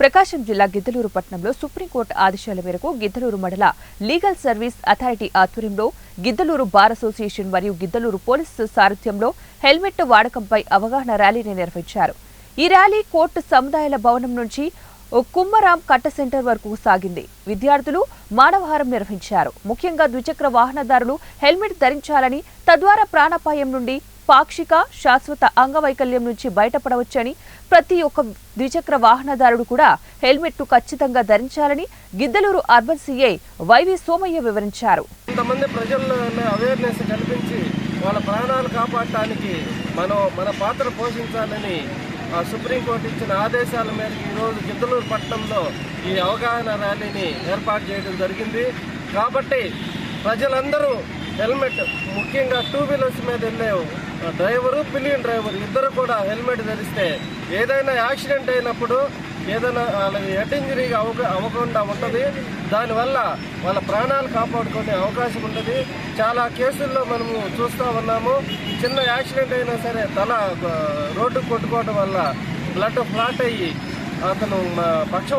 ప్రకాశం జిల్లా గిద్దలూరు పట్టణంలో సుప్రీంకోర్టు ఆదేశాల మేరకు గిద్దలూరు మండల లీగల్ సర్వీస్ అథారిటీ ఆధ్వర్యంలో గిద్దలూరు బార్ అసోసియేషన్ మరియు గిద్దలూరు పోలీసు సారథ్యంలో హెల్మెట్ వాడకంపై అవగాహన ర్యాలీని నిర్వహించారు. ఈ ర్యాలీ కోర్టు సముదాయాల భవనం నుంచి కుమ్మరాం కట్ట సెంటర్ వరకు సాగింది. విద్యార్థులు మానవహారం నిర్వహించారు. ముఖ్యంగా ద్విచక్ర వాహనదారులు హెల్మెట్ ధరించాలని తద్వారా ప్రాణాపాయం నుండి పాక్షిక శాశ్వత అంగవైకల్యం నుంచి బయటపడవచ్చని ప్రతి ఒక్క ద్విచక్ర వాహనదారుడు కూడా హెల్మెట్ను ఖచ్చితంగా ధరించాలని Giddalur urban CI YV Somayya వివరించారు. కొంతమంది ప్రజల్లో అవేర్నెస్ కల్పించి వాళ్ళ ప్రాణాలు కాపాడటానికి మనం మన పాత్ర పోషించాలని సుప్రీంకోర్టు ఇచ్చిన ఆదేశాల మేరకు ఈరోజు గిద్దలూరు పట్టణంలో ఈ అవగాహన ర్యాలీని ఏర్పాటు చేయడం జరిగింది. కాబట్టి ప్రజలందరూ హెల్మెట్ ముఖ్యంగా టూ వీలర్స్ మీద వెళ్ళే డ్రైవరు పిలియన్ డ్రైవర్ ఇద్దరు కూడా హెల్మెట్ ధరిస్తే ఏదైనా యాక్సిడెంట్ అయినప్పుడు ఏదైనా వాళ్ళకి హెడ్ ఇంజరీ అవ అవ్వకుండా ఉంటుంది. దానివల్ల వాళ్ళ ప్రాణాలు కాపాడుకునే అవకాశం ఉంటుంది. చాలా కేసుల్లో మనము చూస్తూ ఉన్నాము. చిన్న యాక్సిడెంట్ అయినా సరే తల రోడ్డు కొట్టుకోవడం వల్ల బ్లడ్ ఫ్లాట్ అయ్యి అతను పక్షం